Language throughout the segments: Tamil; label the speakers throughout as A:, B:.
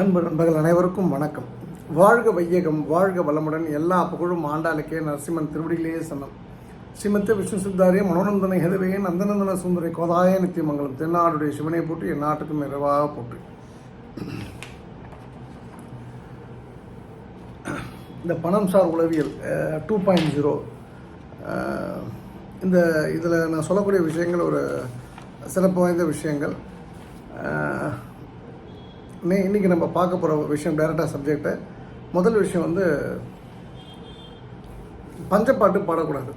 A: அன்பு நண்பர்கள் அனைவருக்கும் வணக்கம். வாழ்க வையகம் வாழ்க வளமுடன் எல்லா புகழும் ஆண்டாளுக்கே நரசிம்மன் திருவடியிலேயே சனம் ஸ்ரீமத்த விஷ்ணு சித்தாரிய மனோநந்தன ஹெதவையே நந்தநந்தன சுந்தரி கோதாய நித்தியமங்கலம் தென்னாடுடைய சிவனை போட்டு என் நாட்டுக்கும் நிறைவாக போட்டு இந்த பணம் சார் உளவியல் டூ பாயிண்ட் ஜீரோ இந்த இதில் நான் சொல்லக்கூடிய விஷயங்கள் ஒரு சிறப்பு வாய்ந்த விஷயங்கள். அஹ், இன்றைக்கி நம்ம பார்க்க போகிற விஷயம் டைரெக்டாக சப்ஜெக்டை முதல் விஷயம் வந்து பஞ்சப்பாட்டு பாடக்கூடாது.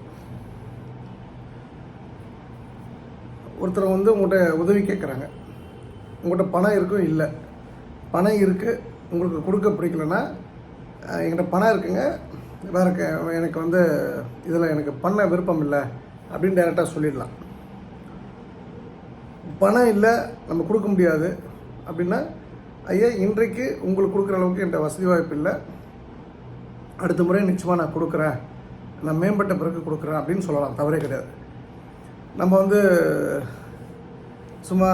A: ஒருத்தர் வந்து உங்கள்கிட்ட உதவி கேட்குறாங்க உங்கள்கிட்ட பணம் இருக்கும் இல்லை. பணம் இருக்குது உங்களுக்கு கொடுக்க பிடிக்கலன்னா என்கிட்ட பணம் இருக்குங்க. வேறு எனக்கு வந்து இதில் எனக்கு பண்ண விருப்பம் இல்லை அப்படின்னு டைரெக்டாக சொல்லிடலாம். பணம் இல்லை நம்ம கொடுக்க முடியாது அப்படின்னா ஐயா இன்றைக்கு உங்களுக்கு கொடுக்குற அளவுக்கு என்கிட்ட வசதி வாய்ப்பு இல்லை. அடுத்த முறை நிச்சயமாக நான் கொடுக்குறேன். நான் மேம்பட்ட பிறகு கொடுக்குறேன் அப்படின்னு சொல்லலாம். தவறே கிடையாது. நம்ம வந்து சும்மா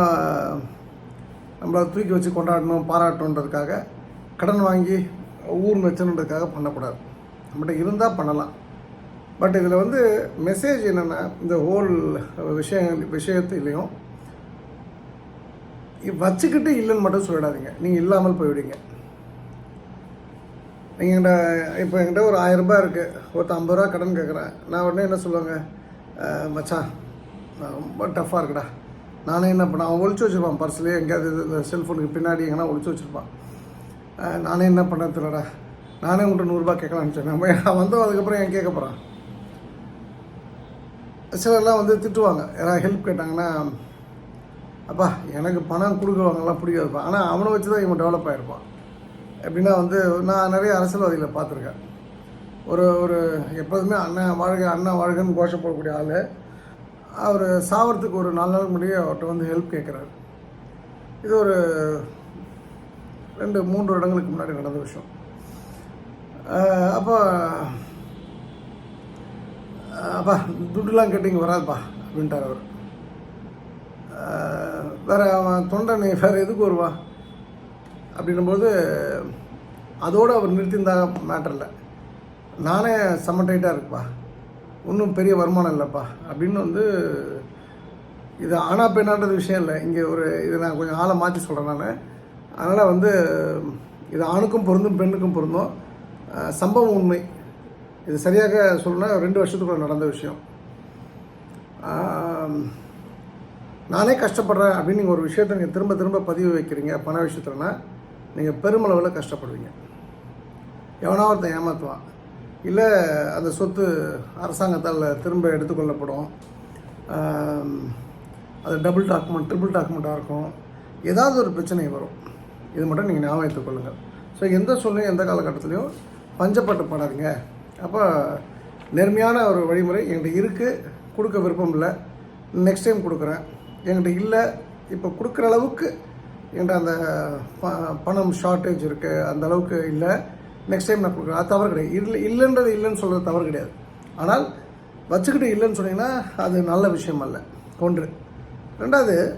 A: நம்மளை தூக்கி வச்சு கொண்டாடணும் பாராட்டணுன்றதுக்காக கடன் வாங்கி ஊர் வச்சணுன்றதுக்காக பண்ணக்கூடாது. நம்மகிட்ட இருந்தால் பண்ணலாம். பட் இதில் வந்து மெசேஜ் என்னென்னா இந்த ஹோல் விஷயங்கள் விஷயத்துலேயும் வச்சுக்கிட்டு இல்லைன்னு மட்டும் சொல்லிடாதீங்க. நீங்கள் இல்லாமல் போயிடுங்க நீங்கள் என்கிட்ட இப்போ என்கிட்ட ஒரு ஆயிரம் ரூபாய் இருக்குது ஒருத்த ஐம்பது ரூபா கடன் கேட்குறேன் நான் உடனே என்ன சொல்லுவாங்க? மச்சான் ரொம்ப டஃப்பாக இருக்குடா. நானே என்ன பண்ண அவன் ஒழிச்சு வச்சுருப்பான் பர்ஸ்லேயே எங்கேயாவது இந்த செல்ஃபோனுக்கு பின்னாடி எங்கன்னா ஒழிச்சு வச்சுருப்பான். நானே என்ன பண்ண தெரியலடா நானே உங்கள்கிட்ட நூறுரூபா கேட்கலான்னு சொன்னேன் நான் வந்தோம் அதுக்கப்புறம் என் கேட்க போகிறான் சிலர்லாம் வந்து திட்டுவாங்க. யாராவது ஹெல்ப் கேட்டாங்கன்னா அப்பா எனக்கு பணம் கொடுக்குறவங்கலாம் பிடிக்காதுப்பா. ஆனால் அவனை வச்சு தான் இவன் டெவலப் ஆகிருப்பான் எப்படின்னா வந்து நான் நிறைய அரசியல்வாதிகளை பார்த்துருக்கேன். ஒரு ஒரு எப்போதுமே அண்ணன் வாழ்க அண்ணன் வாழ்கன்னு கோஷம் போடக்கூடிய ஆள். அவர் சாவறதுக்கு ஒரு நாலு நாள் முன்னாடியே அவர்கிட்ட வந்து ஹெல்ப் கேட்குறாரு. இது ஒரு ரெண்டு மூன்று இடங்களுக்கு முன்னாடி நடந்த விஷயம். அப்போ அப்பா துட்டுலாம் கேட்டிங்க வராதுப்பா அப்படின்ட்டார் அவர். வேறு அவன் தொண்டனை வேறு எதுக்கு வருவா? அப்படின்னும்போது அதோடு அவர் நிறுத்தியிருந்தா மேட்டர் இல்லை. நானே சமட்டைட்டாக டைட்டாக இருக்குப்பா. ஒன்றும் பெரிய வருமானம் இல்லைப்பா. அப்படின்னு வந்து இது ஆனா பெண்ணான்றது விஷயம் இல்லை. இங்கே ஒரு இது நான் கொஞ்சம் ஆளை மாற்றி சொல்கிறேன் நான். அதனால் வந்து இது ஆணுக்கும் பொருந்தும் பெண்ணுக்கும் பொருந்தும். சம்பவம் உண்மை. இது சரியாக சொல்லணும்னா ரெண்டு வருஷத்துக்குள்ள நடந்த விஷயம். நானே கஷ்டப்படுறேன் அப்படின்னு நீங்கள் ஒரு விஷயத்தை நீங்கள் திரும்ப திரும்ப பதிவு வைக்கிறீங்க பண விஷயத்துலனா நீங்கள் பெருமளவில் கஷ்டப்படுவீங்க. எவனா ஒருத்தன் ஏமாற்றுவான் இல்லை அந்த சொத்து அரசாங்கத்தால் திரும்ப எடுத்துக்கொள்ளப்படும். அது டபுள் டாக்குமெண்ட் ட்ரிபிள் டாக்குமெண்ட்டாக இருக்கும். ஏதாவது ஒரு பிரச்சனை வரும். இது மட்டும் நீங்கள் ஞாபகம் எடுத்துக்கொள்ளுங்கள் ஸோ எந்த சூழ்நிலையும் எந்த காலகட்டத்துலையும் பஞ்சப்பட்டு படாதீங்க. அப்போ நேர்மையான ஒரு வழிமுறை என்கிட்ட இருக்குது கொடுக்க விருப்பம் இல்லை. நெக்ஸ்ட் டைம் கொடுக்குறேன். என்கிட்ட இல்லை. இப்போ கொடுக்குற அளவுக்கு என்கிட்ட அந்த ப- பணம் ஷார்ட்டேஜ் இருக்குது அந்த அளவுக்கு இல்லை. நெக்ஸ்ட் டைம் நான் கொடுக்குறேன். அது தவறு கிடையாது. இல்லை இல்லைன்றது இல்லைன்னு சொல்கிறது தவறு கிடையாது. ஆனால் வச்சுக்கிட்டு இல்லைன்னு சொன்னீங்கன்னா அது நல்ல விஷயம் அல்ல. ஒன்று. ரெண்டாவது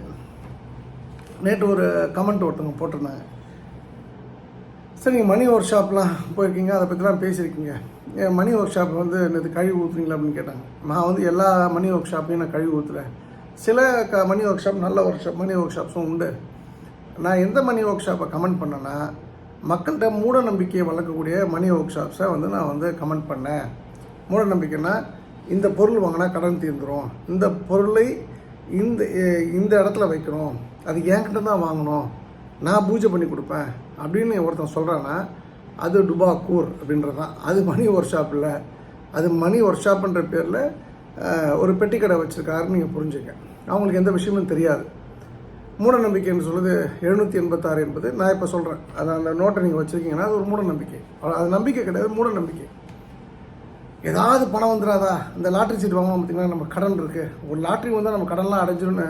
A: நேற்று ஒரு கமெண்ட் ஒருத்தவங்க போட்டிருந்தாங்க. சரி நீங்கள் மணி ஒர்க் ஷாப்லாம் போயிருக்கீங்க அதை பற்றிலாம் பேசியிருக்கீங்க. ஏன் மணி ஒர்க் ஷாப் வந்து நேற்று கழிவு ஊற்றுறீங்களா அப்படின்னு கேட்டாங்க. நான் வந்து எல்லா மணி ஒர்க் ஷாப்பையும் நான் கழிவு ஊற்றுறேன் சில க மணி ஒர்க் ஷாப் நல்ல ஒர்க் ஷாப் மணி ஒர்க் ஷாப்ஸும் உண்டு. நான் எந்த மணி ஒர்க் ஷாப்பை கமெண்ட் பண்ணேன்னா மக்கள்கிட்ட மூட நம்பிக்கையை வளர்க்கக்கூடிய மணி ஒர்க் ஷாப்ஸை வந்து நான் வந்து கமெண்ட் பண்ணேன். மூட நம்பிக்கைன்னா இந்த பொருள் வாங்கினா கடன் தீர்ந்துடும் இந்த பொருளை இந்த இந்த இடத்துல வைக்கணும். அது என்கிட்ட தான் வாங்கணும். நான் பூஜை பண்ணி கொடுப்பேன். அப்படின்னு ஒருத்தன் சொல்கிறான்னா அது டுபாக்கூர் அப்படின்றது தான் அது மணி ஒர்க் ஷாப் இல்லை. அது மணி ஒர்க் ஷாப்புன்ற பேரில் ஒரு பெட்டி கடை வச்சுருக்காருன்னு நீங்கள் புரிஞ்சுங்க. அவங்களுக்கு எந்த விஷயமும் தெரியாது. மூட நம்பிக்கைன்னு சொல்லுது எழுநூற்றி எண்பத்தாறு என்பது நான் இப்போ சொல்கிறேன் அது அந்த நோட்டை நீங்கள் வச்சுருக்கீங்கன்னா அது ஒரு மூட நம்பிக்கை அது நம்பிக்கை கிடையாது மூட நம்பிக்கை ஏதாவது பணம் வந்துடாதா இந்த லாட்ரி சீட் வாங்கணும் பார்த்தீங்கன்னா நம்ம கடன் இருக்குது ஒரு லாட்ரி வந்தால் நம்ம கடன்லாம் அடைஞ்சிரும்னு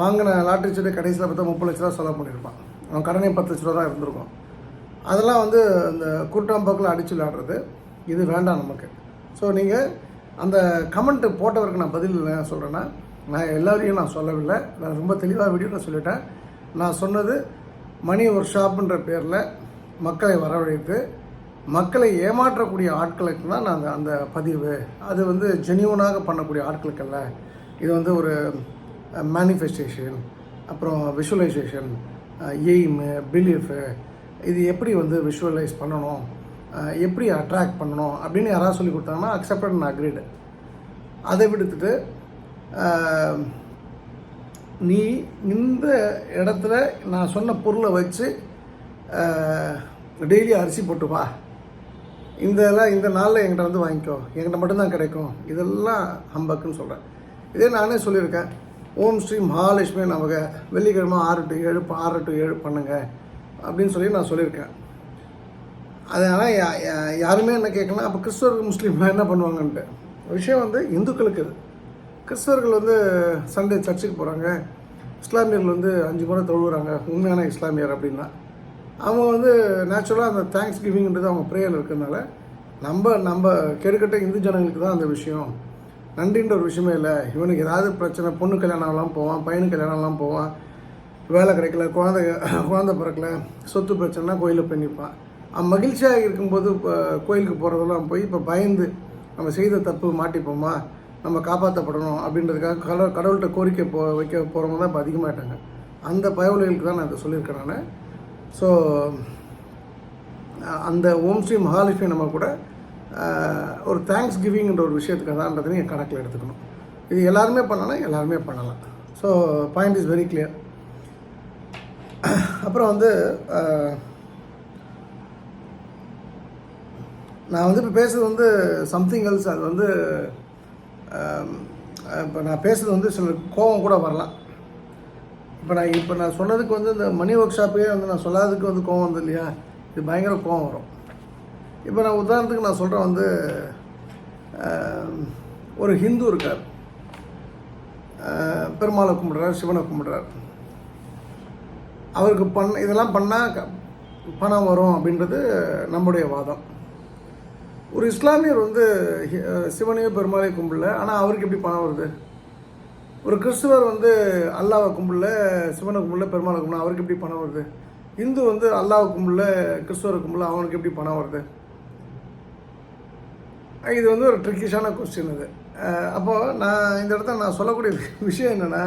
A: வாங்கின லாட்ரி சீட்டு கடைசியில் பார்த்தா முப்பது லட்ச ரூபா செலவு பண்ணியிருப்பான். அவன் கடனே பத்து லட்ச ரூபா தான் இருந்திருக்கும். அதெல்லாம் வந்து அந்த குருட்டாம்பாக்கில் அடிச்சு விளையாடுறது. இது வேண்டாம் நமக்கு. ஸோ நீங்கள் அந்த கமெண்ட் போட்டவருக்கு நான் பதில் என்ன சொல்கிறேன்னா நான் எல்லாரையும் நான் சொல்லவில்லை. நான் ரொம்ப தெளிவாக வீடியோவில் சொல்லிட்டேன். நான் சொன்னது மணி ஒர்க் ஷாப்புன்ற பேரில் மக்களை வரவழைத்து மக்களை ஏமாற்றக்கூடிய ஆட்களுக்கு தான் நான் அந்த அந்த பதிவு. அது வந்து ஜெனியூனாக பண்ணக்கூடிய ஆட்களுக்கல்ல இது வந்து ஒரு மேனிஃபெஸ்டேஷன் அப்புறம் விஷுவலைசேஷன் எய்மு பிலீஃபு இது எப்படி வந்து விஷுவலைஸ் பண்ணணும்? எப்படி அட்ராக்ட் பண்ணணும் அப்படின்னு யாராவது சொல்லி கொடுத்தாங்கன்னா அக்செப்டட் அண்ட் அக்ரிடு அதை விடுத்துட்டு நீ இந்த இடத்துல நான் சொன்ன பொருளை வச்சு டெய்லி அரிசி போட்டு வா. இந்த இதெல்லாம் இந்த நாளில் என்கிட்ட வந்து வாங்கிக்கோ. என்கிட்ட மட்டும்தான் கிடைக்கும். இதெல்லாம் ஹம்பக்குன்னு சொல்கிறேன் இதே நானே சொல்லியிருக்கேன். ஓம் ஸ்ரீ மகாலட்சுமி நமக்கு வெள்ளிக்கிழமை ஆறு டு ஏழு ஆறு டு ஏழு பண்ணுங்கள் அப்படின்னு சொல்லி நான் சொல்லியிருக்கேன். அதனால் யாருமே என்ன கேட்கலாம் அப்போ கிறிஸ்தவர்கள் முஸ்லீம்லாம் என்ன பண்ணுவாங்கன்ட்டு. விஷயம் வந்து இந்துக்களுக்கு இது. கிறிஸ்தவர்கள் வந்து சண்டே சர்ச்சுக்கு போகிறாங்க இஸ்லாமியர்கள் வந்து அஞ்சு முறை தொழுகிறாங்க உண்மையான இஸ்லாமியர் அப்படின்னா. அவங்க வந்து நேச்சுரலாக அந்த தேங்க்ஸ் கிவிங்ன்றது அவங்க ப்ரேயரில் இருக்கிறதுனால நம்ம நம்ம கெடுக்கட்ட இந்து ஜனங்களுக்கு தான் அந்த விஷயம். நன்றின்ற ஒரு விஷயமே இல்லை. இவனுக்கு ஏதாவது பிரச்சனை பொண்ணு கல்யாணம்லாம் போவான். பையனு கல்யாணம்லாம் போவான். வேலை கிடைக்கல குழந்தை குழந்தை பிறக்கல சொத்து பிரச்சனைனா கோயிலில் போய் நிற்பான் மகிழ்ச்சியாக இருக்கும்போது இப்போ கோயிலுக்கு போகிறதெல்லாம் போய் இப்போ பயந்து நம்ம செய்த தப்பு மாட்டிப்போமா? நம்ம காப்பாற்றப்படணும் அப்படின்றதுக்காக கட கடவுள்கிட்ட கோரிக்கை போ வைக்க போகிறவங்க தான் இப்போ அதிகமாகிட்டாங்க அந்த பயவுலைகளுக்கு தான் நான் இதை சொல்லியிருக்கேன் நான். ஸோ அந்த ஓம் ஸ்ரீ மகாலட்சுமி நம்ம கூட ஒரு தேங்க்ஸ் கிவிங்ன்ற ஒரு விஷயத்துக்கு தான்ன்றதை நீங்கள் கணக்கில் எடுத்துக்கணும். இது எல்லாருமே பண்ணலாம் எல்லாருமே பண்ணலாம். So point is very clear அப்புறம் வந்து நான் வந்து இப்போ பேசுறது வந்து சம்திங் எல்ஸ் அது வந்து இப்போ நான் பேசுறது வந்து சில கோபம் கூட வரலாம். இப்போ நான் இப்போ நான் சொன்னதுக்கு வந்து இந்த மணி ஒர்க் ஷாப்பே வந்து நான் சொல்லாததுக்கு வந்து கோவம் வந்து இல்லையா? இது பயங்கர கோவம் வரும். இப்போ நான் உதாரணத்துக்கு நான் சொல்கிறேன் வந்து ஒரு ஹிந்து இருக்கார். பெருமாளை கும்பிடுறார் சிவனை கும்பிடுறார். அவருக்கு பண்ண இதெல்லாம் பண்ணால் பணம் வரும் அப்படின்றது நம்முடைய வாதம். ஒரு இஸ்லாமியர் வந்து சிவனையும் பெருமாளையும் சிவனையோ பெருமாளையோ கும்பிடல. ஆனால் அவருக்கு எப்படி பணம் வருது? ஒரு கிறிஸ்துவர் வந்து அல்லாவை கும்பிடல சிவனை கும்பிடல பெருமாளை கும்பிடல அவருக்கு எப்படி பணம் வருது? இந்து வந்து அல்லாவை கும்பிடல கிறிஸ்துவரை கும்பிடல அவனுக்கு எப்படி பணம் வருது? இது வந்து ஒரு ட்ரிக்கிஷான கொஸ்டின் இது. அப்போது நான் இந்த இடத்துல நான் சொல்லக்கூடிய விஷயம் என்னென்னா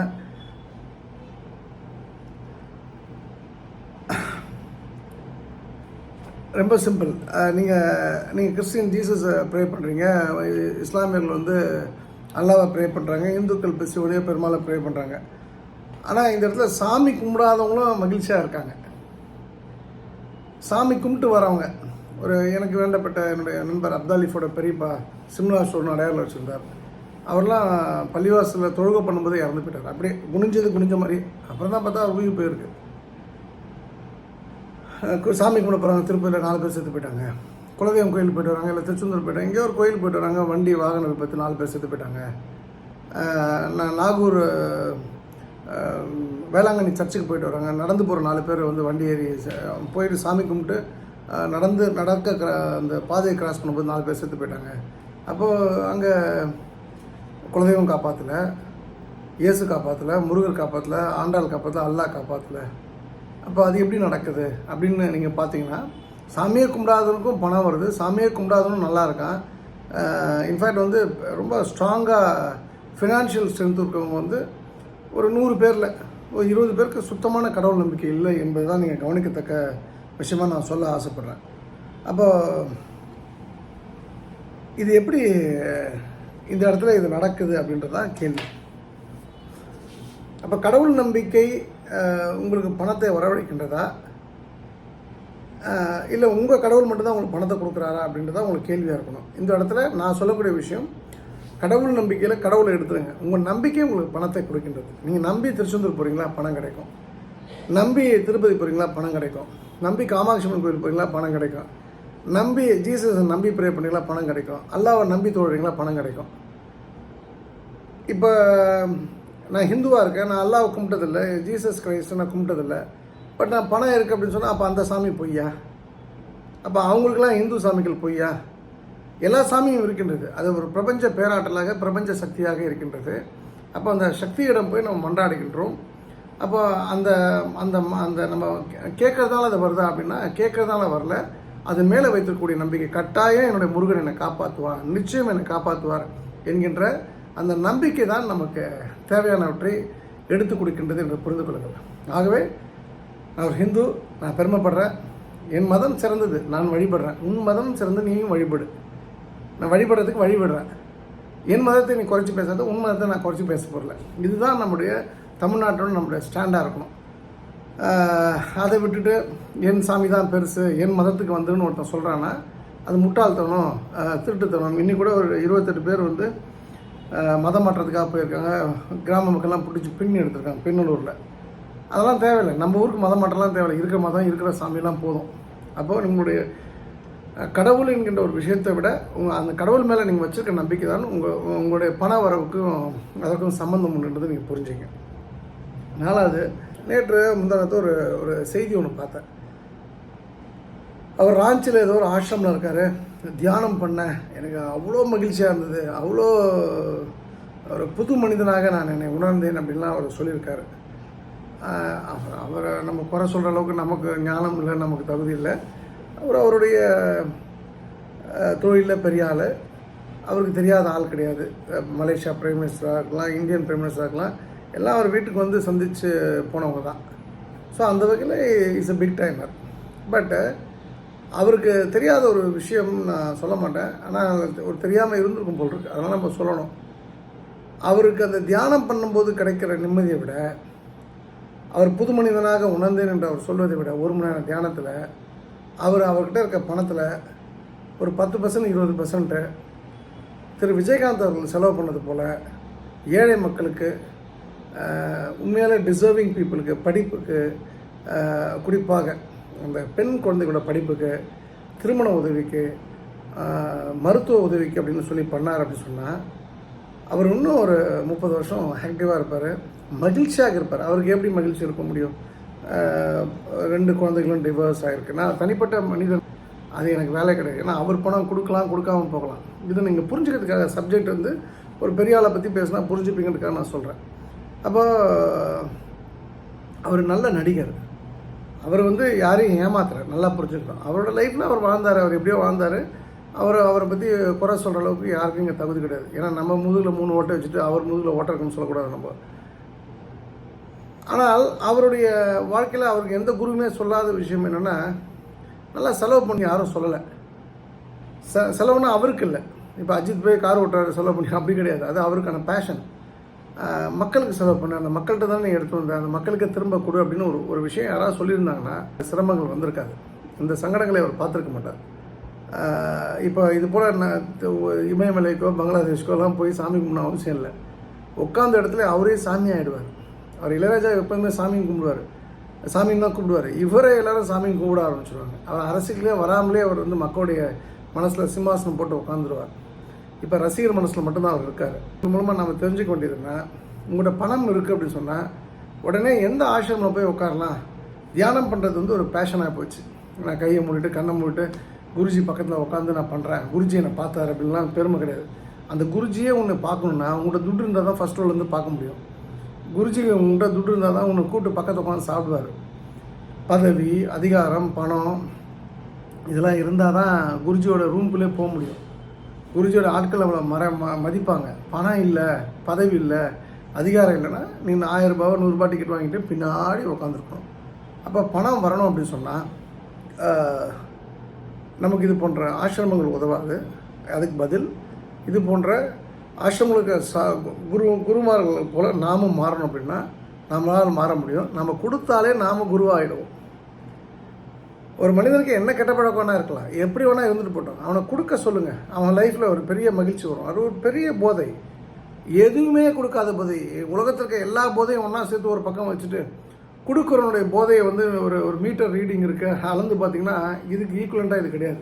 A: ரொம்ப சிம்பிள். நீங்கள் நீங்கள் கிறிஸ்டின் ஜீசஸை ப்ரே பண்ணுறீங்க இஸ்லாமியர்கள் வந்து அல்லாவை ப்ரே பண்ணுறாங்க இந்துக்கள் பிசி சிவனையோ பெருமாளை ப்ரே பண்ணுறாங்க ஆனால் இந்த இடத்துல சாமி கும்பிடாதவங்களும் மகிழ்ச்சியாக இருக்காங்க. சாமி கும்பிட்டு வரவங்க. ஒரு எனக்கு வேண்டப்பட்ட என்னுடைய நண்பர் அப்தாலிஃபோட பெரியப்பா சிம்லா ஸ்டோர்னு அடையாளம் வச்சுருந்தார். அவர்லாம் பள்ளிவாசலில் தொழுகை பண்ணும்போது இறந்து போயிட்டார். அப்படியே குனிஞ்சது குனிஞ்ச மாதிரி. அப்புறம் தான் பார்த்தா உயிர் போயிருக்கு. சாமி கும்பிட போகிறாங்க திருப்பதியில் நாலு பேர் செத்து போயிட்டாங்க. குலதெய்வம் கோயில் போயிட்டு வராங்க இல்லை திருச்செந்தூர் போயிட்டாங்க எங்கேயோ ஒரு கோயில் போயிட்டு வராங்க வண்டி வாகன விபத்து நாலு பேர் செத்து போயிட்டாங்க. நான் நாகூர் வேளாங்கண்ணி சர்ச்சுக்கு போயிட்டு வராங்க நடந்து போகிற நாலு பேர் வந்து வண்டி ஏறி போயிட்டு சாமி கும்பிட்டு நடந்து நடக்க கிரா- அந்த பாதையை கிராஸ் பண்ணும்போது நாலு பேர் செத்து போயிட்டாங்க. அப்போது அங்கே குலதெய்வம் காப்பாற்றலை இயேசு காப்பாற்றலை முருகர் காப்பாற்றலை ஆண்டாள் காப்பாற்றல அல்லாஹ் காப்பாற்றலை அப்போ அது எப்படி நடக்குது அப்படின்னு நீங்கள் பார்த்தீங்கன்னா சாமியை கும்பிடாதவனுக்கும் பணம் வருது சாமியை கும்பிடாதவனும் நல்லா இருக்கான். இன்ஃபேக்ட் வந்து ரொம்ப ஸ்ட்ராங்காக ஃபினான்ஷியல் ஸ்ட்ரென்த் இருக்கவங்க வந்து ஒரு நூறு பேரில் ஒரு இருபது பேருக்கு சுத்தமான கடவுள் நம்பிக்கை இல்லை என்பது தான் நீங்கள் கவனிக்கத்தக்க விஷயமா நான் சொல்ல ஆசைப்பட்றேன். அப்போ இது எப்படி இந்த இடத்துல இது நடக்குது அப்படின்றது தான் கேள்வி. அப்போ கடவுள் நம்பிக்கை உங்களுக்கு பணத்தை வரவழைக்கின்றதா? இல்லை உங்கள் கடவுள் மட்டும்தான் உங்களுக்கு பணத்தை கொடுக்குறாரா அப்படின்றத உங்களுக்கு கேள்வியாக இருக்கணும். இந்த இடத்துல நான் சொல்லக்கூடிய விஷயம் கடவுள் நம்பிக்கையில் கடவுளை எடுத்துருங்க. உங்கள் நம்பிக்கை உங்களுக்கு பணத்தை கொடுக்கின்றது. நீங்கள் நம்பி திருச்செந்தூர் போகிறீங்களா பணம் கிடைக்கும். நம்பி திருப்பதி போகிறீங்களா பணம் கிடைக்கும். நம்பி காமாட்சி அம்மன் கோயில் போகிறீங்களா பணம் கிடைக்கும். நம்பி ஜீசஸை நம்பி ப்ரே பண்ணீங்களா பணம் கிடைக்கும். அல்லாவை நம்பி தொழுறீங்களா பணம் கிடைக்கும். இப்போ நான் ஹிந்துவாக இருக்கேன் நான் அல்லாவை கும்பிட்டதில்லை ஜீசஸ் கிரைஸ்ட் நான் கும்பிட்டதில்லை. பட் நான் பணம் இருக்குது அப்படின்னு சொன்னால் அப்போ அந்த சாமி பொய்யா? அப்போ அவங்களுக்கெல்லாம் இந்து சாமிகள் பொய்யா? எல்லா சாமியும் இருக்கின்றது. அது ஒரு பிரபஞ்ச பேராற்றலாக பிரபஞ்ச சக்தியாக இருக்கின்றது. அப்போ அந்த சக்தியிடம் போய் நம்ம மன்றாடுகின்றோம். அப்போ அந்த அந்த ம- அந்த நம்ம கேட்கறதால அது வருதா அப்படின்னா கேட்குறதால வரல. அது மேலே வைத்திருக்கக்கூடிய நம்பிக்கை கட்டாயம் என்னுடைய முருகன் என்னை காப்பாற்றுவார் நிச்சயம் என்னை காப்பாற்றுவார் என்கின்ற அந்த நம்பிக்கை தான் நமக்கு தேவையானவற்றை எடுத்து கொடுக்கின்றது என்று புரிந்து கொள்ளுங்கள். ஆகவே நான் ஒரு ஹிந்து நான் பெருமைப்படுறேன். என் மதம் சிறந்தது நான் வழிபடுறேன். உன் மதம் சிறந்து நீயும் வழிபடு. நான் வழிபடுறதுக்கு வழிபடுறேன். என் மதத்தை நீ குறைச்சி பேசாத உன் மதத்தை நான் குறைச்சி பேச போகல இதுதான் நம்முடைய தமிழ்நாட்டோட நம்முடைய ஸ்டாண்டாக இருக்கணும். அதை விட்டுட்டு என் சாமி தான் பெருசு என் மதத்துக்கு வந்துன்னு ஒருத்தன் சொல்கிறான்னா அது முட்டாள்தனம் திருட்டுத்தனம். இன்னி கூட ஒரு இருபத்தெட்டு பேர் வந்து மதம் மாற்றத்துக்காக போயிருக்காங்க. கிராம மக்கள்லாம் பிடிச்சி பின்னி எடுத்திருக்காங்க பின்னலூரில் அதெல்லாம் தேவையில்லை. நம்ம ஊருக்கு மதம் மாற்றம்லாம் தேவையில்லை. இருக்கிற மதம் இருக்கிற சாமியெல்லாம் போதும். அப்போது நம்மளுடைய கடவுள் என்கின்ற ஒரு விஷயத்தை விட உங்கள் அந்த கடவுள் மேலே நீங்கள் வச்சுருக்க நம்பிக்கை தான் உங்கள் உங்களுடைய பண வரவுக்கும் அதற்கும் சம்மந்தம் உண்டுன்றது நீங்கள் புரிஞ்சுங்க. நாலாவது நேற்று முந்தானத்து ஒரு ஒரு செய்தி ஒன்று பார்த்தேன். அவர் ராஞ்சியில் ஏதோ ஒரு ஆசிரமில் இருக்கார். தியானம் பண்ணேன் எனக்கு அவ்வளோ மகிழ்ச்சியாக இருந்தது. அவ்வளோ ஒரு புது மனிதனாக நான் என்னை உணர்ந்தேன் அப்படின்லாம் அவர் சொல்லியிருக்காரு. அவர் அவரை நம்ம குறை சொல்கிற அளவுக்கு நமக்கு ஞானம் இல்லை நமக்கு தகுதி இல்லை. அவர் அவருடைய தொழிலில் பெரிய ஆள். அவருக்கு தெரியாத ஆள் கிடையாது. மலேசியா பிரைம் மினிஸ்டராக இருக்கலாம் இந்தியன் பிரைம் மினிஸ்டராக இருக்கலாம் எல்லாம் அவர் வீட்டுக்கு வந்து சந்தித்து போனவங்க தான். ஸோ அந்த வகையில் இஸ் எ பிக் டைமர் பட்டு அவருக்கு தெரியாத ஒரு விஷயம் நான் சொல்ல மாட்டேன். ஆனால் ஒரு தெரியாமல் இருந்திருக்கும் போல் இருக்கு. அதனால் நம்ம சொல்லணும். அவருக்கு அந்த தியானம் பண்ணும்போது கிடைக்கிற நிம்மதியை விட அவர் புது மனிதனாக உணர்ந்தேன் என்று அவர் சொல்வதை விட ஒரு மணி நேரம் தியானத்தில் அவர் அவர்கிட்ட இருக்க பணத்தில் ஒரு பத்து பர்சன்ட் இருபது பர்சன்ட்டு திரு விஜயகாந்த் அவர்கள் செலவு பண்ணது போல் ஏழை மக்களுக்கு உண்மையான டிசர்விங் பீப்புளுக்கு படிப்புக்கு குறிப்பாக அந்த பெண் குழந்தைகளோட படிப்புக்கு திருமண உதவிக்கு மருத்துவ உதவிக்கு அப்படின்னு சொல்லி பண்ணார் அப்படின்னு சொன்னால் அவர் இன்னும் ஒரு முப்பது வருஷம் ஆக்டிவாக இருப்பார். மகிழ்ச்சியாக இருப்பார். அவருக்கு எப்படி மகிழ்ச்சி இருக்க முடியும்? ரெண்டு குழந்தைகளும் டிவோர்ஸ் ஆகிருக்கு நான் தனிப்பட்ட மனிதன். அது எனக்கு வேலை கிடையாது. ஏன்னா அவர் பணம் கொடுக்கலாம் கொடுக்காம போகலாம். இது நீங்கள் புரிஞ்சுக்கிறதுக்காக சப்ஜெக்ட் வந்து ஒரு பெரிய ஆளை பற்றி பேசினா புரிஞ்சுப்பீங்கிறதுக்காக நான் சொல்கிறேன் அப்போ அவர் நல்ல நடிகர். அவர் வந்து யாரையும் ஏமாத்துறாரு நல்லா புரிஞ்சுக்கணும் அவரோட லைஃப்பில் அவர் வாழ்ந்தார் அவர் எப்படியோ வாழ்ந்தார். அவர் அவரை பற்றி குறை சொல்கிற அளவுக்கு யாருக்கும் இங்கே தகுதி கிடையாது. ஏன்னா நம்ம முதுகில் மூணு ஓட்டை வச்சுட்டு அவர் முதுகில் ஓட்டை இருக்குன்னு சொல்லக்கூடாது நம்ம. ஆனால் அவருடைய வாழ்க்கையில் அவருக்கு எந்த குருவுமே சொல்லாத விஷயம் என்னென்னா நல்லா செலவு பண்ணி யாரும் சொல்லலை. செ செலவுனா அவருக்கு இல்லை. இப்போ அஜித் போய் கார் ஓட்டுறாரு செலவு பண்ணி அப்படி கிடையாது. அது அவருக்கான பேஷன் மக்களுக்கு செலவு பண்ண அந்த மக்கள்கிட்ட தானே நீ எடுத்து வந்த அந்த மக்களுக்கு திரும்ப கொடு அப்படின்னு ஒரு ஒரு விஷயம் யாராவது சொல்லியிருந்தாங்கன்னா சிரமங்கள் வந்திருக்காது. இந்த சங்கடங்களை அவர் பார்த்துருக்க மாட்டார். இப்போ இது போல் இமயமலைக்கோ பங்களாதேஷ்க்கோ எல்லாம் போய் சாமி கும்பிடணும் அவசியம் இல்லை. உட்காந்த இடத்துல அவரே சாமி ஆகிடுவார் அவர் இளையராஜா எப்போவுமே சாமி கும்பிடுவார். சாமின்னு தான் கூப்பிடுவார் இவரே எல்லாரும் சாமி கும்பிட ஆரம்பிச்சிருவாங்க. அவர் அரசியலே வராமலே அவர் வந்து மக்களுடைய மனசில் சிம்மாசனம் போட்டு உட்காந்துருவார் இப்போ ரசிகர் மனசில் மட்டும்தான் அவர் இருக்கார். இது மூலமாக நம்ம தெரிஞ்சுக்க வேண்டியதுன்னா உங்களோட பணம் இருக்குது அப்படின்னு சொன்னால் உடனே எந்த ஆசிரமில் போய் உட்காரலாம்? தியானம் பண்ணுறது வந்து ஒரு பேஷனாக போச்சு. நான் கையை மூடிட்டு கண்ணை மூடிட்டு குருஜி பக்கத்தில் உட்காந்து நான் பண்ணுறேன் குருஜி என்னை பார்த்தாரு அப்படின்லாம் பெருமை கிடையாது. அந்த குருஜியே உன்னை பார்க்கணுன்னா உங்கள்கிட்ட துட்டு இருந்தால் தான் ஃபஸ்ட் ரோலேருந்து பார்க்க முடியும். குருஜி உங்கள்கிட்ட துட்டு இருந்தால் தான் உன்னை கூட்டு பக்கத்தில் உட்காந்து சாப்பிடுவார். பதவி அதிகாரம் பணம் இதெல்லாம் இருந்தால் தான் குருஜியோட ரூம்குள்ளே போக முடியும். குருஜியோட ஆட்கள் அவ்வளோ மர ம மதிப்பாங்க. பணம் இல்லை பதவி இல்லை அதிகாரம் இல்லைன்னா நீங்கள் ஆயிரம் ரூபாய் நூறுரூபா டிக்கெட் வாங்கிட்டு பின்னாடி உட்காந்துருக்கணும் அப்போ பணம் வரணும் அப்படின்னு சொன்னால் நமக்கு இது போன்ற ஆசிரமங்கள் உதவாது. அதுக்கு பதில் இது போன்ற ஆசிரமங்களுக்கு சா குரு குருமார்கள் போல் நாமும் மாறணும் அப்படின்னா நம்மளால் மாற முடியும். நம்ம கொடுத்தாலே நாம் குருவாகிடுவோம் ஒரு மனிதனுக்கு என்ன கெட்ட பழக்கம் வேணா இருக்கலாம். எப்படி வேணால் இருந்துட்டு போட்டோம். அவனை கொடுக்க சொல்லுங்கள் அவன் லைஃப்பில் ஒரு பெரிய மகிழ்ச்சி வரும். அது ஒரு பெரிய போதை. எதுவுமே கொடுக்காத போதை. உலகத்திற்கு எல்லா போதையும் ஒன்றா சேர்த்து ஒரு பக்கம் வச்சுட்டு கொடுக்குறவனுடைய போதையை வந்து ஒரு ஒரு மீட்டர் ரீடிங் இருக்கு அளந்து பார்த்தீங்கன்னா இதுக்கு ஈக்குவலண்ட்டாக இது கிடையாது.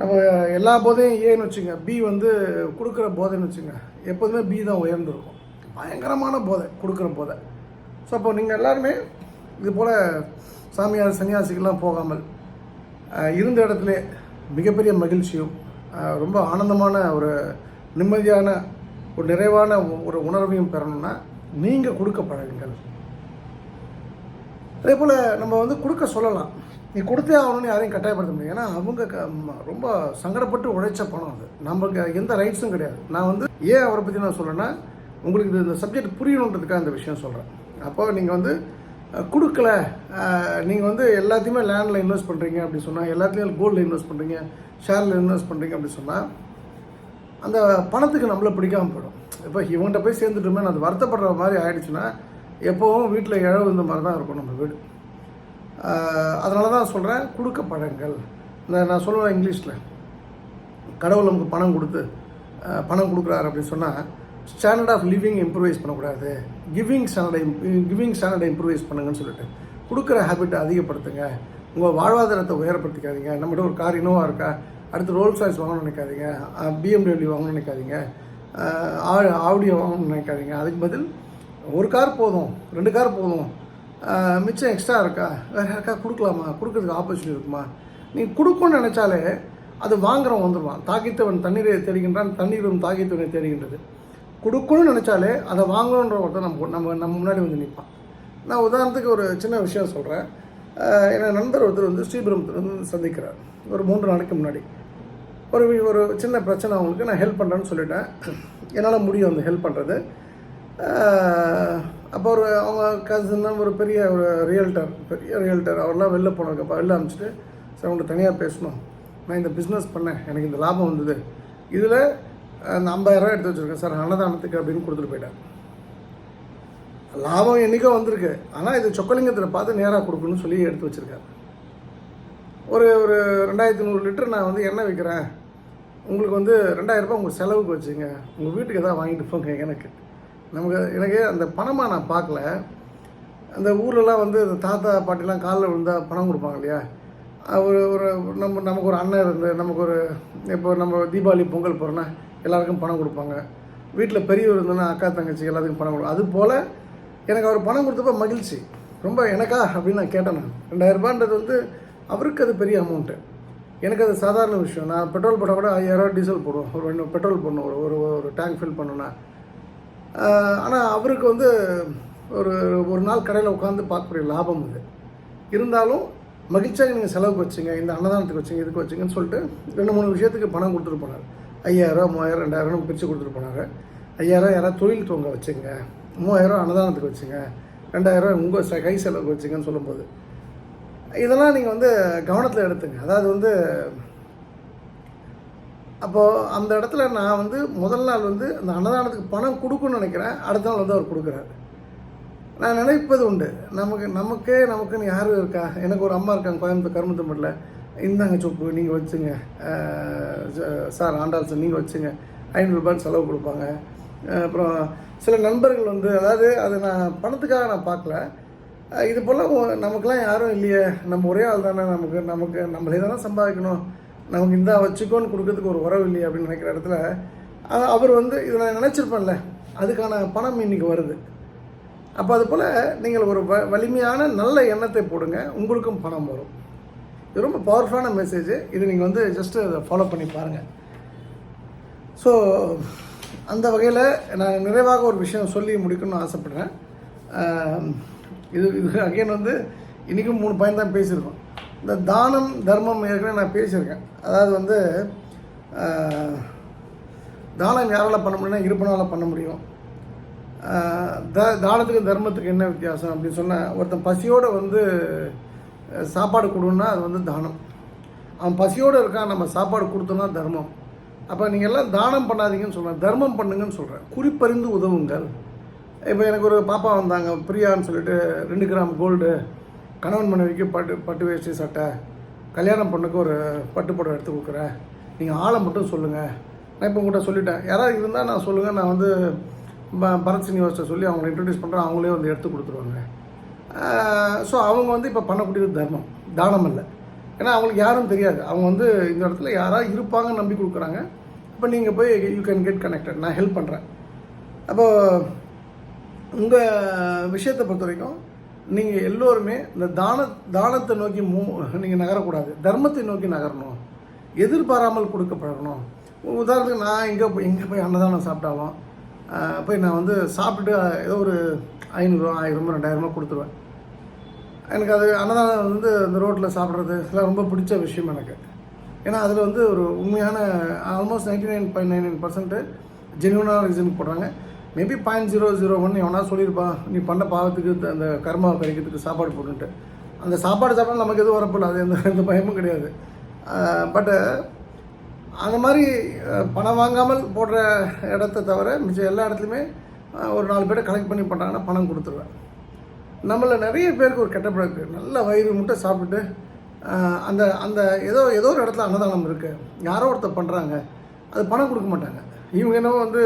A: நம்ம எல்லா போதையும் ஏன்னு வச்சுங்க. பி வந்து கொடுக்குற போதைன்னு வச்சுங்க. எப்போதுமே பி தான் உயர்ந்துருக்கும். பயங்கரமான போதை கொடுக்குற போதை. ஸோ அப்போ நீங்கள் எல்லாருமே இது போல் சாமியார் சன்னியாசிகள்லாம் போகாமல் இருந்த இடத்துல மிகப்பெரிய மகிழ்ச்சியும் ரொம்ப ஆனந்தமான ஒரு நிம்மதியான ஒரு நிறைவான ஒரு உணர்வையும் பெறணும்னா நீங்கள் கொடுக்க பழகுங்கள். அதே போல் நம்ம வந்து கொடுக்க சொல்லலாம். நீ கொடுத்தே ஆகணும்னு யாரையும் கட்டாயப்படுத்த முடியும் ஏன்னா அவங்க க- ரொம்ப சங்கடப்பட்டு உழைச்ச பணம் அது. நமக்கு எந்த ரைட்ஸும் கிடையாது. நான் வந்து ஏன் அவரை பற்றி நான் சொல்கிறேன்னா உங்களுக்கு இந்த சப்ஜெக்ட் புரியணுன்றதுக்காக இந்த விஷயம் சொல்கிறேன் அப்போ நீங்கள் வந்து கொடுக்கல. நீங்கள் வந்து எல்லாத்தையுமே லேண்டில் இன்வெஸ்ட் பண்ணுறீங்க அப்படி சொன்னால் எல்லாத்துலேயும் கோல்டில் இன்வெஸ்ட் பண்ணுறீங்க ஷேரில் இன்வெஸ்ட் பண்ணுறீங்க அப்படி சொன்னால் அந்த பணத்துக்கு நம்மளை பிடிக்காம போயிடும். இப்போ இவன்கிட்ட போய் சேர்ந்துட்டோமே அது வருத்தப்படுற மாதிரி ஆயிடுச்சுன்னா எப்போவும் வீட்டில் இழவு இந்த மாதிரி தான் இருக்கும் நம்ம வீடு. அதனால தான் சொல்கிறேன் கொடுக்க பழங்கள். இந்த நான் சொல்லுவேன் இங்கிலீஷில். கடவுள் நமக்கு பணம் கொடுத்து பணம் கொடுக்குறாரு அப்படின்னு சொன்னால் ஸ்டாண்டர்ட் ஆஃப் லிவிங் இம்ப்ரூவைஸ் பண்ணக்கூடாது. கிவிங் ஸ்டாண்டர்டை கிவிங் ஸ்டாண்டர்டை இம்ப்ரூவைஸ் பண்ணுங்கன்னு சொல்லிட்டு. கொடுக்குற ஹேபிட்டை அதிகப்படுத்துங்க. உங்கள் வாழ்வாதாரத்தை உயரப்படுத்திக்காதீங்க. நம்மகிட்ட ஒரு கார் இனோவா இருக்கா? அடுத்து ரோல்ஸ் ராய்ஸ் வாங்கணும்னு நினைக்காதீங்க. பிஎம்டபிள்யூ வாங்கணும்னு நினைக்காதீங்க. ஆ- ஆடியோ வாங்கணும்னு நினைக்காதீங்க. அதுக்கு பதில் ஒரு கார் போதும். ரெண்டு கார் போதும். மிச்சம் எக்ஸ்ட்ரா இருக்கா? வேறு யாருக்கா கொடுக்கலாமா? கொடுக்கறதுக்கு ஆப்பர்ச்சுனிட்டி இருக்குமா? நீ கொடுக்கணும்னு நினச்சாலே அது வாங்குறவன் வந்துடுவான் தாக்கித்தவன் தண்ணீரை தேடுகின்றான் தண்ணீரும் தாக்கித்தவனை தேடுகின்றது. கொடுக்கணும்னு நினச்சாலே அதை வாங்கணுன்ற ஒருத்தர் நம்ம நம்ம நம்ம முன்னாடி வந்து நிற்பான் நான் உதாரணத்துக்கு ஒரு சின்ன விஷயம் சொல்கிறேன் என் நண்பர் ஒருத்தர் வந்து ஸ்ரீபெரும்புத்தூர் வந்து சந்திக்கிறார். ஒரு மூன்று நாளைக்கு முன்னாடி. ஒரு ஒரு சின்ன பிரச்சனை அவங்களுக்கு. நான் ஹெல்ப் பண்ணுறேன்னு சொல்லிட்டேன். என்னால் முடியும் அந்த ஹெல்ப் பண்ணுறது அப்போ ஒரு அவங்க கசின் ஒரு பெரிய ஒரு ரியல்டர் பெரிய ரியல்டர் அவர்லாம் வெளில போனதுக்கப்போ வெளில அனுப்பிச்சிட்டு சார் அவங்கள்ட்ட தனியாக பேசணும். நான் இந்த பிஸ்னஸ் பண்ணேன். எனக்கு இந்த லாபம் வந்தது. இதில் அந்த ஐம்பதாயிரரூவா எடுத்து வச்சுருக்கேன். சார் அன்னதானத்துக்கு அப்படின்னு கொடுத்துட்டு போயிட்டேன் லாபம் என்றைக்கோ வந்திருக்கு. ஆனால் இது சொக்கலிங்கத்தில் பார்த்து நேராக கொடுக்கணும்னு சொல்லி எடுத்து வச்சுருக்காரு. ஒரு ஒரு ரெண்டாயிரத்தி நூறு லிட்டர் நான் வந்து எண்ணெய் விற்கிறேன் உங்களுக்கு வந்து ரெண்டாயிரரூபா உங்கள் செலவுக்கு வச்சுங்க. உங்கள் வீட்டுக்கு எதாவது வாங்கிட்டு போங்க எனக்கு. நமக்கு எனக்கு அந்த பணமாக நான் பார்க்கல. அந்த ஊர்லலாம் வந்து இந்த தாத்தா பாட்டிலாம் காலில் விழுந்தா பணம் கொடுப்பாங்க இல்லையா? ஒரு ஒரு நம்ம நமக்கு ஒரு அண்ணன் இருந்து நமக்கு ஒரு இப்போ நம்ம தீபாவளி பொங்கல் போகிறோன்னா எல்லாருக்கும் பணம் கொடுப்பாங்க. வீட்டில் பெரியவர் இருந்தோன்னா அக்கா தங்கச்சி எல்லாத்துக்கும் பணம் கொடுப்பாங்க அது போல் எனக்கு அவர் பணம் கொடுத்தப்ப மகிழ்ச்சி. ரொம்ப எனக்கா அப்படின்னு நான் கேட்டேன் நான். ரெண்டாயிரரூபான்றது வந்து அவருக்கு அது பெரிய அமௌண்ட்டு எனக்கு அது சாதாரண விஷயம். நான் பெட்ரோல் போட்டால் கூட ஐயாயிரம் டீசல் போடுவோம். ஒரு ரெண்டு பெட்ரோல் போடணும். ஒரு ஒரு ஒரு டேங்க் ஃபில் பண்ணணும்னா. ஆனால் அவருக்கு வந்து ஒரு ஒரு நாள் கடையில் உட்காந்து பார்க்கக்கூடிய லாபம் இது. இருந்தாலும் மகிழ்ச்சியாக நீங்கள் செலவுக்கு வச்சுங்க இந்த அன்னதானத்துக்கு வச்சுங்க இதுக்கு வச்சுங்கன்னு சொல்லிட்டு ரெண்டு மூணு விஷயத்துக்கு பணம் கொடுத்துட்டு போனார். ஐயாயிரம் மூவாயிரம் ரெண்டாயிரம் பிரித்து கொடுத்துட்டு போனாங்க. ஐயாயிரம் யாராவது தொழில் துவங்க வச்சுங்க. மூவாயிரம் அன்னதானத்துக்கு வச்சுங்க. ரெண்டாயிரம் உங்கள் கை செலவுக்கு வச்சுங்கன்னு சொல்லும்போது. இதெல்லாம் நீங்கள் வந்து கவனத்தில் எடுத்துங்க. அதாவது வந்து அப்போது அந்த இடத்துல நான் வந்து முதல் நாள் வந்து அந்த அன்னதானத்துக்கு பணம் கொடுக்கணும்னு நினைக்கிறேன். அடுத்த நாள் வந்து அவர் கொடுக்குறாரு. நான் நினைப்பது உண்டு. நமக்கு நமக்கே நமக்குன்னு யாரும் இருக்கா? எனக்கு ஒரு அம்மா இருக்காங்க கோயம்புத்தூர் கருமத்தம்பட்டில். இந்தாங்க சொப்பு நீங்கள் வச்சுங்க. ச- சார் ஆண்டாள் சார் நீங்கள் வச்சுங்க. ஐநூறுரூபான்னு செலவு கொடுப்பாங்க. அப்புறம் சில நண்பர்கள் வந்து அதாவது அது நான் பணத்துக்காக நான் பார்க்கல. இது போல் ஒ- நமக்கெல்லாம் யாரும் இல்லையே. நம்ம ஒரே ஆள் தானே நமக்கு நமக்கு நம்மளே தானே சம்பாதிக்கணும். நமக்கு இந்த வச்சுக்கோன்னு கொடுக்கறதுக்கு ஒரு உறவு இல்லையே அப்படின்னு நினைக்கிற இடத்துல அவர் வந்து இதை நான் நினச்சிருப்பேன்ல அதுக்கான பணம் இன்னைக்கு வருது. அப்போ அது போல் நீங்கள் ஒரு வ வலிமையான நல்ல எண்ணத்தை போடுங்க. உங்களுக்கும் பணம் வரும். இது ரொம்ப பவர்ஃபுல்லான மெசேஜ் இது நீங்கள் வந்து ஜஸ்ட்டு அதை ஃபாலோ பண்ணி பாருங்கள் ஸோ அந்த வகையில் நான் நிறைவாக ஒரு விஷயம் சொல்லி முடிக்கணும்னு ஆசைப்பட்றேன். இது இது அகைன் வந்து இன்றைக்கும் மூணு பாயிண்ட் தான் பேசியிருக்கோம். இந்த தானம் தர்மம் ஏற்கனவே நான் பேசியிருக்கேன். அதாவது வந்து தானம் யாரால் பண்ண முடியும்னா இருப்பனால பண்ண முடியும். த தானத்துக்கு தர்மத்துக்கு என்ன வித்தியாசம் அப்படின்னு சொன்னால் ஒருத்தன் பசியோடு வந்து சாப்பாடு கொடுன்னா அது வந்து தானம். அவன் பசியோடு இருக்கான் நம்ம சாப்பாடு கொடுத்தோம்னா தர்மம். அப்போ நீங்கள் எல்லாம் தானம் பண்ணாதீங்கன்னு சொல்கிறேன் தர்மம் பண்ணுங்கன்னு சொல்கிறேன் குறிப்பறிந்து உதவுங்கள். இப்போ எனக்கு ஒரு பாப்பா வந்தாங்க பிரியான்னு சொல்லிட்டு ரெண்டு கிராம் கோல்டு கணவன் மனைவிக்கு பட்டு பட்டு வேஷ்டி சட்டை. கல்யாணம் பொண்ணுக்கு ஒரு பட்டு புடவை எடுத்து கொடுக்குறேன். நீங்கள் ஆளை மட்டும் சொல்லுங்கள் நான் இப்போ உங்கள்கிட்ட சொல்லிட்டேன். யாராவது இருந்தால் நான் சொல்லுங்கள் நான் வந்து ப- பரத் சீனிவாசத்தை சொல்லி அவங்களை இன்ட்ரடியூஸ் பண்ணுறேன் அவங்களே வந்து எடுத்து கொடுத்துருவாங்க. ஸோ அவங்க வந்து இப்போ பண்ணக்கூடியது தர்மம். தானம் இல்லை ஏன்னா அவங்களுக்கு யாரும் தெரியாது. அவங்க வந்து இந்த இடத்துல யாராவது இருப்பாங்கன்னு நம்பி கொடுக்குறாங்க. இப்போ நீங்கள் போய் யூ கேன் கெட் கனெக்டட் நான் ஹெல்ப் பண்ணுறேன் அப்போது உங்கள் விஷயத்தை பொறுத்த வரைக்கும் நீங்கள் எல்லோருமே இந்த தான தானத்தை நோக்கி மூ நீங்கள் நகரக்கூடாது. தர்மத்தை நோக்கி நகரணும். எதிர்பாராமல் கொடுக்க பழகணும் உதாரணத்துக்கு நான் எங்கே போய் எங்கே போய் அன்னதானம் சாப்பிட்டாலும் போய் நான் வந்து சாப்பிட்டுட்டு ஏதோ ஒரு ஐநூறுரூவா ஆயிரரூபா ரெண்டாயிரரூபா கொடுத்துருவேன். எனக்கு அது அன்னதானம் வந்து அந்த ரோட்டில் சாப்பிட்றது இதெல்லாம் ரொம்ப பிடிச்ச விஷயம் எனக்கு. ஏன்னா அதில் வந்து ஒரு உண்மையான almost ninety nine point nine nine percent ஜென்யூனான reason போடுறாங்க. Maybe point zero zero one எவனா சொல்லியிருப்பான் நீ பண்ண பாவத்துக்கு அந்த கர்மா கழிக்கிறதுக்கு சாப்பாடு போட்டுன்ட்டு அந்த சாப்பாடு சாப்பிட்டா நமக்கு எதுவும் வரப்பில்ல அது எந்த எந்த பயமும் கிடையாது. பட்டு அந்த மாதிரி பணம் வாங்காமல் போடுற இடத்த தவிர மிச்சம் எல்லா இடத்துலையுமே ஒரு நாலு பேரை கலெக்ட் பண்ணி பண்ணுறாங்கன்னா பணம் கொடுத்துருவேன். நம்மளை நிறைய பேருக்கு ஒரு கெட்ட பழக்கம் நல்ல வயிறு முட்டை சாப்பிட்டுட்டு அந்த அந்த ஏதோ ஏதோ ஒரு இடத்துல அன்னதானம் இருக்குது யாரோ ஒருத்தர் பண்ணுறாங்க அது பணம் கொடுக்க மாட்டாங்க. இவங்க என்னவோ வந்து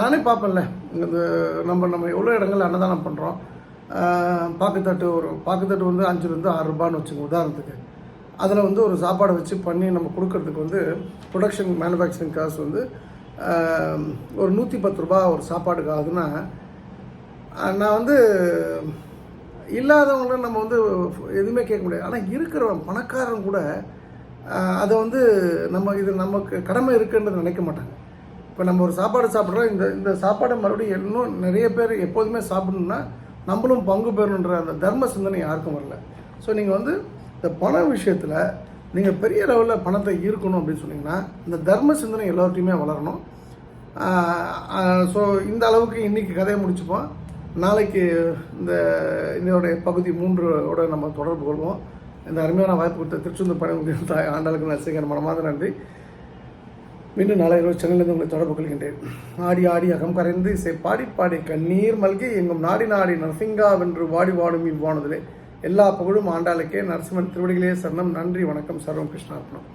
A: நானே பார்ப்பேன்ல. இந்த நம்ம நம்ம எவ்வளோ இடங்களில் அன்னதானம் பண்ணுறோம் பாக்குத்தட்டு ஒரு பாக்குத்தட்டு வந்து அஞ்சுலேருந்து ஆறு ரூபான்னு வச்சுக்கோங்க உதாரணத்துக்கு. அதில் வந்து ஒரு சாப்பாடை வச்சு பண்ணி நம்ம கொடுக்கறதுக்கு வந்து ப்ரொடக்ஷன் மேனுஃபேக்சரிங் காசு வந்து ஒரு நூற்றி பத்து ரூபா ஒரு சாப்பாடுக்கு ஆகுதுன்னா நான் வந்து இல்லாதவங்கள நம்ம வந்து எதுவுமே கேட்க முடியாது. ஆனால் இருக்கிறவன் பணக்காரன் கூட அதை வந்து நம்ம இது நமக்கு கடமை இருக்குன்றது நினைக்க மாட்டாங்க. இப்போ நம்ம ஒரு சாப்பாடு சாப்பிட்றோம் இந்த இந்த சாப்பாடை மறுபடியும் இன்னும் நிறைய பேர் எப்போதுமே சாப்பிடணும்னா நம்மளும் பங்கு பெறணுன்ற அந்த தர்ம சிந்தனை யாருக்கும் வரல. ஸோ நீங்கள் வந்து இந்த பண விஷயத்தில் நீங்கள் பெரிய லெவலில் பணத்தை ஈர்க்கணும் அப்படின்னு சொன்னீங்கன்னா இந்த தர்ம சிந்தனை எல்லார்ட்டையுமே வளரணும். ஸோ இந்த அளவுக்கு இன்றைக்கி கதையை முடிச்சுப்போம். நாளைக்கு இந்த இதோடைய பகுதி மூன்றோட நம்ம தொடர்பு கொள்வோம். இந்த அருமையான வாய்ப்பு கொடுத்த திருச்செந்தூர் பணி தாய் ஆண்டாளுக்கு நரசிங்கன் மனமாத நன்றி. மீண்டும் நாளை இரவு சென்னையிலிருந்து உங்களை தொடர்பு கொள்கின்றேன். ஆடி ஆடி அகம் கரைந்து இசை பாடி பாடி கண்ணீர் மல்கி எங்கும் நாடி நாடி நரசிங்கா வென்று வாடி வாடும் இவ்வானதிலே. எல்லா புகழும் ஆண்டாளுக்கே. நரசிம்மன் திருவடிகளே சரணம். நன்றி வணக்கம். சர்வம் கிருஷ்ணார்ப்பணம்